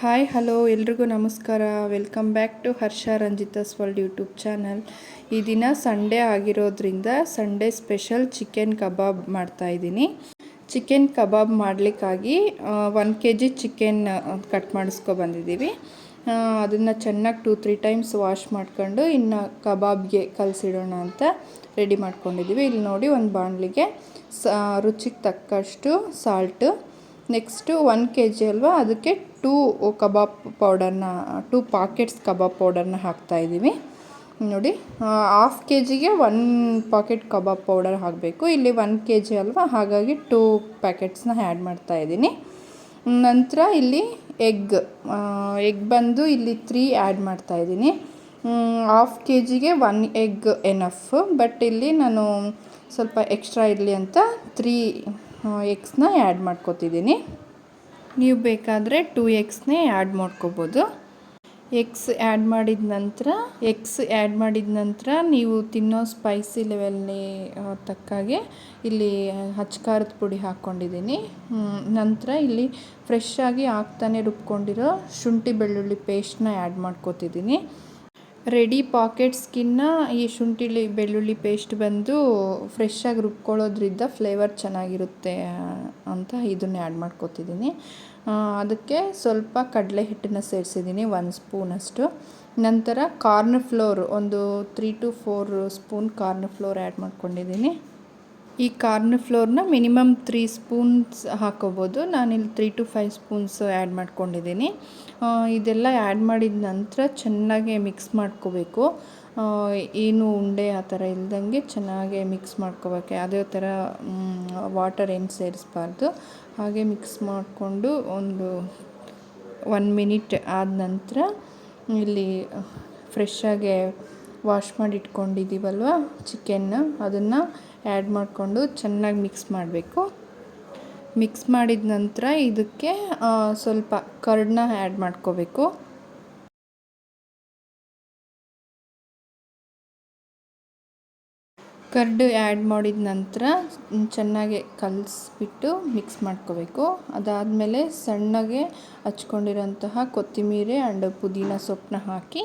Hi hello ಎಲ್ರಿಗೂ ನಮಸ್ಕಾರ. Welcome back to Harsha Ranjita's world YouTube channel ಈ ದಿನ ಸಂಡೇ ಆಗಿರೋದ್ರಿಂದ ಸಂಡೇ ಸ್ಪೆಷಲ್ ಚಿಕನ್ ಕಬಾಬ್ ಮಾಡ್ತಾ ಇದ್ದೀನಿ. ಚಿಕನ್ ಕಬಾಬ್ ಮಾಡಲಿಕ್ಕಾಗಿ one K G chicken cut ಮಾಡಿಸ್ಕೊ ಬಂದಿದ್ದೀವಿ. ಅದನ್ನು ಚೆನ್ನಾಗಿ ಟೂ ತ್ರೀ ಟೈಮ್ಸ್ ವಾಶ್ ಮಾಡ್ಕೊಂಡು ಇನ್ನು ಕಬಾಬ್ಗೆ ಕಲಸಿಡೋಣ ಅಂತ ರೆಡಿ ಮಾಡ್ಕೊಂಡಿದ್ದೀವಿ. ಇಲ್ಲಿ ನೋಡಿ ಒಂದು ಬಾಣಲಿಗೆ, ಸ, ರುಚಿಗೆ ತಕ್ಕಷ್ಟು salt next one K G ಅಲ್ವಾ, ಅದಕ್ಕೆ ಟೂ ಕಬಾಬ್ ಪೌಡರ್ನ, ಟೂ ಪಾಕೆಟ್ಸ್ ಕಬಾಬ್ ಪೌಡರ್ನ ಹಾಕ್ತಾಯಿದ್ದೀವಿ ನೋಡಿ ಹಾಫ್ ಕೆ ಜಿಗೆ ಒನ್ ಪಾಕೆಟ್ ಕಬಾಬ್ ಪೌಡರ್ ಹಾಕಬೇಕು. ಇಲ್ಲಿ ಒನ್ ಕೆ ಜಿ ಅಲ್ವಾ, ಹಾಗಾಗಿ ಟೂ ಪ್ಯಾಕೆಟ್ಸ್ನ ಆ್ಯಡ್ ಮಾಡ್ತಾಯಿದ್ದೀನಿ ನಂತರ ಇಲ್ಲಿ ಎಗ್ ಎಗ್ ಬಂದು ಇಲ್ಲಿ ತ್ರೀ ಆ್ಯಡ್ ಮಾಡ್ತಾಯಿದ್ದೀನಿ ಹಾಫ್ ಕೆ ಜಿಗೆ ಒನ್ ಎಗ್ ಎನಫ್, ಬಟ್ ಇಲ್ಲಿ ನಾನು ಸ್ವಲ್ಪ ಎಕ್ಸ್ಟ್ರಾ ಇರಲಿ ಅಂತ ತ್ರೀ ಎಗ್ಸ್ನ ಆ್ಯಡ್ ಮಾಡ್ಕೋತಿದ್ದೀನಿ ನೀವು ಬೇಕಾದರೆ ಟೂ ಎಗ್ಸ್ನೇ ಆ್ಯಡ್ ಮಾಡ್ಕೋಬೋದು. ಎಗ್ಸ್ ಆ್ಯಡ್ ಮಾಡಿದ ನಂತರ ಎಗ್ಸ್ ಆ್ಯಡ್ ಮಾಡಿದ ನಂತರ ನೀವು ತಿನ್ನೋ ಸ್ಪೈಸಿ ಲೆವೆಲ್ನಿ ತಕ್ಕಾಗೆ ಇಲ್ಲಿ ಹಚ್ಕಾರದ ಪುಡಿ ಹಾಕ್ಕೊಂಡಿದ್ದೀನಿ ನಂತರ ಇಲ್ಲಿ ಫ್ರೆಶ್ ಆಗಿ ರುಬ್ಕೊಂಡಿರೋ ಶುಂಠಿ ಬೆಳ್ಳುಳ್ಳಿ ಪೇಸ್ಟ್ನ ಆ್ಯಡ್ ಮಾಡ್ಕೋತಿದ್ದೀನಿ ರೆಡಿ ಪಾಕೆಟ್ ಸ್ಕಿನ್ನ ಈ ಶುಂಠಿ ಬೆಳ್ಳುಳ್ಳಿ ಪೇಸ್ಟ್ ಬಂದು ಫ್ರೆಶ್ಶಾಗಿ ರುಬ್ಕೊಳ್ಳೋದ್ರಿಂದ ಫ್ಲೇವರ್ ಚೆನ್ನಾಗಿರುತ್ತೆ ಅಂತ ಇದನ್ನೇ ಆ್ಯಡ್ ಮಾಡ್ಕೊತಿದ್ದೀನಿ. ಅದಕ್ಕೆ ಸ್ವಲ್ಪ ಕಡಲೆ ಹಿಟ್ಟನ್ನು ಸೇರಿಸಿದ್ದೀನಿ, ಒಂದು ಸ್ಪೂನಷ್ಟು ನಂತರ ಕಾರ್ನ್ ಫ್ಲೋರ್ ಒಂದು three to four spoon corn flour add ಮಾಡ್ಕೊಂಡಿದ್ದೀನಿ. ಈ ಕಾರ್ನ್ ಫ್ಲೋರ್ನ ಮಿನಿಮಮ್ ತ್ರೀ ಸ್ಪೂನ್ಸ್ ಹಾಕೋಬೋದು. ನಾನಿಲ್ಲಿ three to five spoons add ಮಾಡ್ಕೊಂಡಿದ್ದೀನಿ. ಇದೆಲ್ಲ ಆ್ಯಡ್ ಮಾಡಿದ ನಂತರ ಚೆನ್ನಾಗಿ ಮಿಕ್ಸ್ ಮಾಡ್ಕೋಬೇಕು. ಏನು ಉಂಡೆ ಆ ಥರ ಇಲ್ದಂಗೆ ಚೆನ್ನಾಗಿ ಮಿಕ್ಸ್ ಮಾಡ್ಕೋಬೇಕು. ಯಾವುದೇ ಥರ ವಾಟರ್ ಏನು ಸೇರಿಸ್ಬಾರ್ದು. ಹಾಗೆ ಮಿಕ್ಸ್ ಮಾಡಿಕೊಂಡು ಒಂದು ಒನ್ ಮಿನಿಟ್ ಆದ ನಂತರ ಇಲ್ಲಿ ಫ್ರೆಶ್ಶಾಗೆ ವಾಶ್ ಮಾಡಿ ಇಟ್ಕೊಂಡಿದ್ದೀವಲ್ವ ಚಿಕನ್ನ ಅದನ್ನು ಆ್ಯಡ್ ಮಾಡಿಕೊಂಡು ಚೆನ್ನಾಗಿ ಮಿಕ್ಸ್ ಮಾಡಬೇಕು. ಮಿಕ್ಸ್ ಮಾಡಿದ ನಂತರ ಇದಕ್ಕೆ ಸ್ವಲ್ಪ ಕರ್ಡನ್ನ ಆ್ಯಡ್ ಮಾಡ್ಕೋಬೇಕು. ಕರ್ಡ್ ಆ್ಯಡ್ ಮಾಡಿದ ನಂತರ ಚೆನ್ನಾಗಿ ಕಲಸಿಬಿಟ್ಟು ಮಿಕ್ಸ್ ಮಾಡ್ಕೋಬೇಕು. ಅದಾದಮೇಲೆ ಸಣ್ಣಗೆ ಹಚ್ಕೊಂಡಿರೋಂತಹ ಕೊತ್ತಿಮೀರಿ ಆ್ಯಂಡ್ ಪುದೀನ ಸೊಪ್ಪನ್ನ ಹಾಕಿ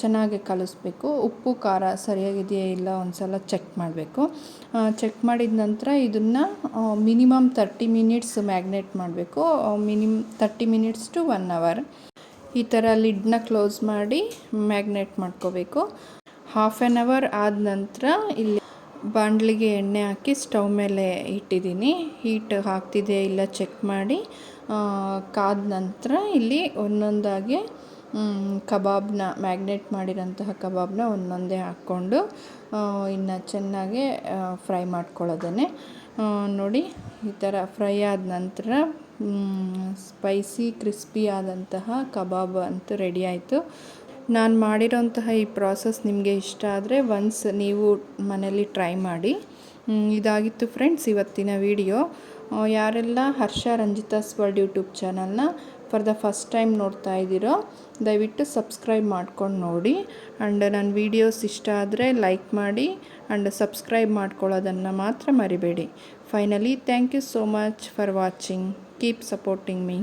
ಚೆನ್ನಾಗಿ ಕಲಿಸ್ಬೇಕು. ಉಪ್ಪು, ಖಾರ ಸರಿಯಾಗಿದೆಯಾ ಇಲ್ಲ ಒಂದು ಸಲ ಚೆಕ್ ಮಾಡಬೇಕು. ಚೆಕ್ ಮಾಡಿದ ನಂತರ ಇದನ್ನು ಮಿನಿಮಮ್ ತರ್ಟಿ ಮಿನಿಟ್ಸ್ ಮ್ಯಾಗ್ನೇಟ್ ಮಾಡಬೇಕು. Minimum thirty minutes to one hour. ಈ ಥರ ಲಿಡ್ನ ಕ್ಲೋಸ್ ಮಾಡಿ ಮ್ಯಾಗ್ನೇಟ್ ಮಾಡ್ಕೋಬೇಕು. ಹಾಫ್ ಆ್ಯನ್ ಅವರ್ ಆದ ನಂತರ ಇಲ್ಲಿ ಬಾಣಲಿಗೆ ಎಣ್ಣೆ ಹಾಕಿ ಸ್ಟವ್ ಮೇಲೆ ಇಟ್ಟಿದ್ದೀನಿ. ಹೀಟ್ ಆಗ್ತಿದೆ ಇಲ್ಲ ಚೆಕ್ ಮಾಡಿ. ಕಾದ ನಂತರ ಇಲ್ಲಿ ಒಂದೊಂದಾಗಿ ಕಬಾಬ್ನ ಮ್ಯಾಗ್ನೆಟ್ ಮಾಡಿರೋಂತಹ ಕಬಾಬ್ನ ಒಂದೊಂದೇ ಹಾಕ್ಕೊಂಡು ಇನ್ನು ಚೆನ್ನಾಗಿ ಫ್ರೈ ಮಾಡ್ಕೊಳ್ಳೋದೇ ನೋಡಿ, ಈ ಥರ ಫ್ರೈ ಆದ ನಂತರ ಸ್ಪೈಸಿ, ಕ್ರಿಸ್ಪಿ ಆದಂತಹ ಕಬಾಬ್ ಅಂತೂ ರೆಡಿ ಆಯಿತು. ನಾನು ಮಾಡಿರೋಂತಹ ಈ ಪ್ರಾಸೆಸ್ ನಿಮಗೆ ಇಷ್ಟ ಆದರೆ ಒನ್ಸ್ ನೀವು ಮನೇಲಿ ಟ್ರೈ ಮಾಡಿ. ಇದಾಗಿತ್ತು ಫ್ರೆಂಡ್ಸ್ ಇವತ್ತಿನ ವಿಡಿಯೋ ಯಾರೆಲ್ಲ ಹರ್ಷ ರಂಜಿತಾಸ್ ವರ್ಲ್ಡ್ ಯೂಟ್ಯೂಬ್ ಚಾನಲ್ನ ಫಾರ್ ದ ಫಸ್ಟ್ ಟೈಮ್ ನೋಡ್ತಾ ಇದ್ದೀರೋ, ದಯವಿಟ್ಟು ಸಬ್ಸ್ಕ್ರೈಬ್ ಮಾಡ್ಕೊಂಡು ನೋಡಿ. ಆ್ಯಂಡ್ ನನ್ನ ವೀಡಿಯೋಸ್ ಇಷ್ಟ ಆದರೆ ಲೈಕ್ ಮಾಡಿ ಆ್ಯಂಡ್ ಸಬ್ಸ್ಕ್ರೈಬ್ ಮಾಡ್ಕೊಳ್ಳೋದನ್ನು ಮಾತ್ರ ಮರಿಬೇಡಿ. Finally thank you so much for watching keep supporting me